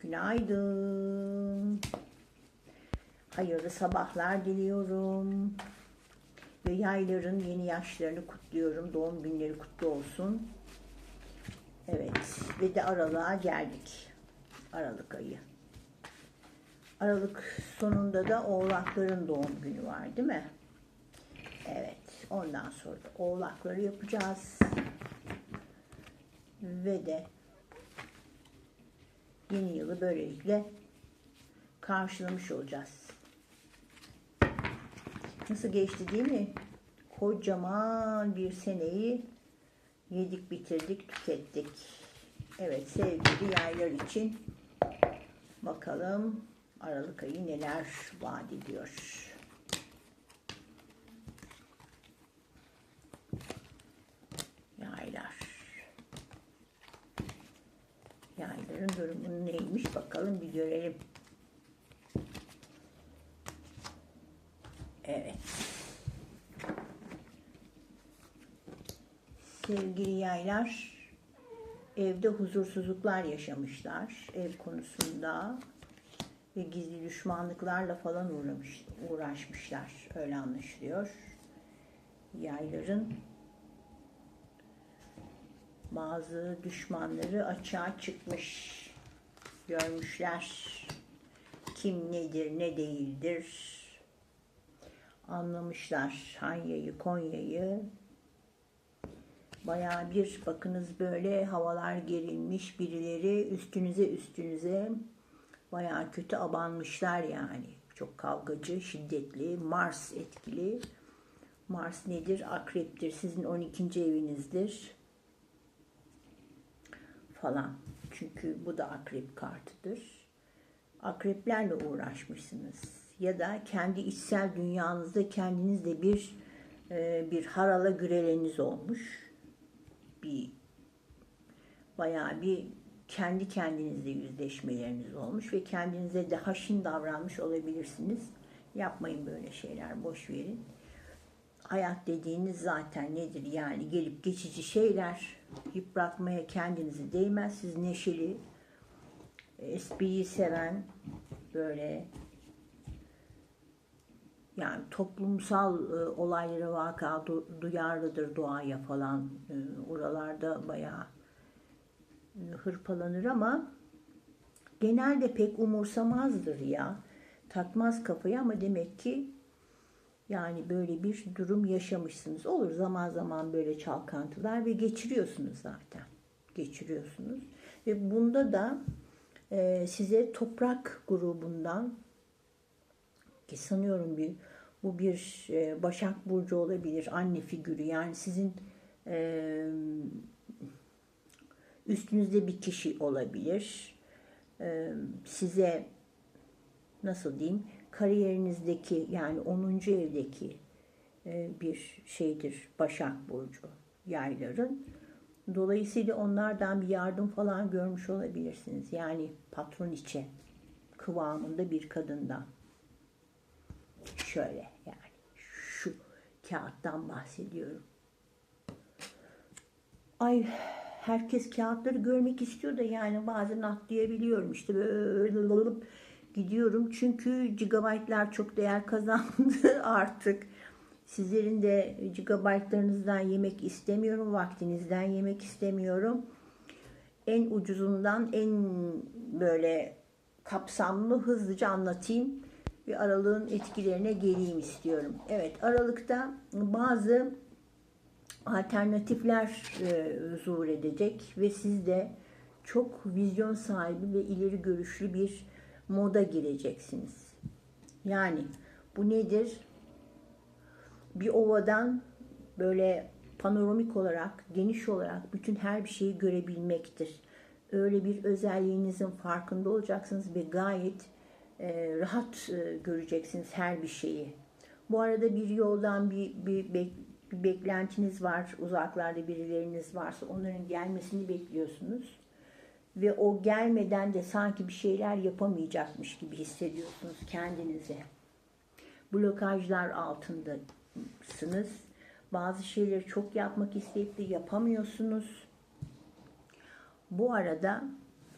Günaydın. Hayırlı sabahlar diliyorum. Ve yayların yeni yaşlarını kutluyorum. Doğum günleri kutlu olsun. Evet. Ve de aralığa geldik. Aralık ayı. Aralık sonunda da oğlakların doğum günü var değil mi? Evet. Ondan sonra da oğlakları yapacağız. Ve de yeni yılı böylelikle karşılamış olacağız. Nasıl geçti değil mi? Kocaman bir seneyi yedik, bitirdik, tükettik. Evet sevgili yaylar için bakalım Aralık ayı neler vaat ediyor. Yaylar. Yayların durumu neymiş bakalım bir görelim. Evet. Sevgili yaylar, evde huzursuzluklar yaşamışlar ev konusunda ve gizli düşmanlıklarla falan uğramış, uğraşmışlar. Öyle anlaşılıyor. Yayların bazı düşmanları açığa çıkmış. Görmüşler. Kim nedir, ne değildir. Anlamışlar Hanya'yı, Konya'yı. Bayağı bir bakınız böyle havalar gerilmiş birileri üstünüze üstünüze bayağı kötü abanmışlar yani. Çok kavgacı, şiddetli, Mars etkili. Mars nedir? Akreptir. Sizin 12. evinizdir. Falan. Çünkü bu da akrep kartıdır. Akreplerle uğraşmışsınız. Ya da kendi içsel dünyanızda kendinizde bir e, bir harala güreleriniz olmuş. Bir bayağı bir kendi kendinizle yüzleşmeleriniz olmuş ve kendinize de haşin davranmış olabilirsiniz. Yapmayın böyle şeyler, boş verin. Hayat dediğiniz zaten nedir? Yani gelip geçici şeyler yıpratmaya kendinizi değmez. Siz neşeli, espriyi seven, böyle yani toplumsal e, olaylara vaka du- duyarlıdır doğaya falan. E, oralarda bayağı e, hırpalanır ama genelde pek umursamazdır ya. Takmaz kafayı ama demek ki yani böyle bir durum yaşamışsınız. Olur zaman zaman böyle çalkantılar ve geçiriyorsunuz zaten. Geçiriyorsunuz. Ve bunda da e, size toprak grubundan ki sanıyorum bir bu bir e, Başak Burcu olabilir. Anne figürü yani sizin e, üstünüzde bir kişi olabilir. E, size nasıl diyeyim kariyerinizdeki yani 10. evdeki e, bir şeydir Başak Burcu yayların. Dolayısıyla onlardan bir yardım falan görmüş olabilirsiniz. Yani patron içe kıvamında bir kadından. Şöyle yani şu kağıttan bahsediyorum. Ay herkes kağıtları görmek istiyor da yani bazen atlayabiliyorum işte böyle gidiyorum. Çünkü gigabaytlar çok değer kazandı artık. Sizlerin de gigabaytlarınızdan yemek istemiyorum, vaktinizden yemek istemiyorum. En ucuzundan en böyle kapsamlı hızlıca anlatayım ve aralığın etkilerine geleyim istiyorum. Evet, aralıkta bazı alternatifler e, zuhur edecek ve siz de çok vizyon sahibi ve ileri görüşlü bir moda gireceksiniz. Yani bu nedir? Bir ovadan böyle panoramik olarak, geniş olarak bütün her bir şeyi görebilmektir. Öyle bir özelliğinizin farkında olacaksınız ve gayet e, rahat e, göreceksiniz her bir şeyi. Bu arada bir yoldan bir, bir, bek, bir beklentiniz var, uzaklarda birileriniz varsa onların gelmesini bekliyorsunuz. Ve o gelmeden de sanki bir şeyler yapamayacakmış gibi hissediyorsunuz kendinize. Blokajlar altındasınız. Bazı şeyleri çok yapmak isteyip de yapamıyorsunuz. Bu arada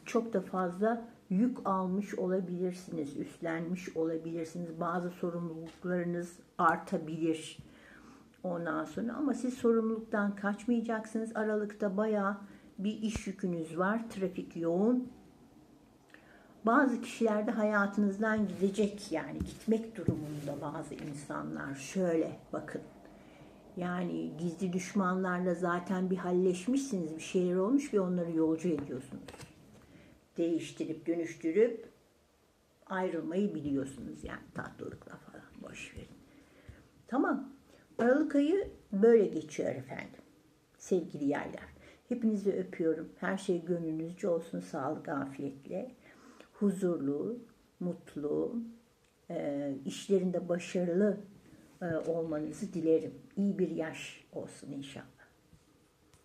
çok da fazla yük almış olabilirsiniz, üstlenmiş olabilirsiniz. Bazı sorumluluklarınız artabilir. Ondan sonra ama siz sorumluluktan kaçmayacaksınız. Aralıkta bayağı bir iş yükünüz var. Trafik yoğun. Bazı kişiler de hayatınızdan gidecek yani gitmek durumunda bazı insanlar. Şöyle bakın. Yani gizli düşmanlarla zaten bir halleşmişsiniz, bir şeyler olmuş ve onları yolcu ediyorsunuz. Değiştirip dönüştürüp ayrılmayı biliyorsunuz yani tatlılıkla falan boş verin. Tamam. Aralık ayı böyle geçiyor efendim. Sevgili yaylar. Hepinizi öpüyorum. Her şey gönlünüzce olsun. Sağlık, afiyetle. Huzurlu, mutlu, e, işlerinde başarılı e, olmanızı dilerim. İyi bir yaş olsun inşallah.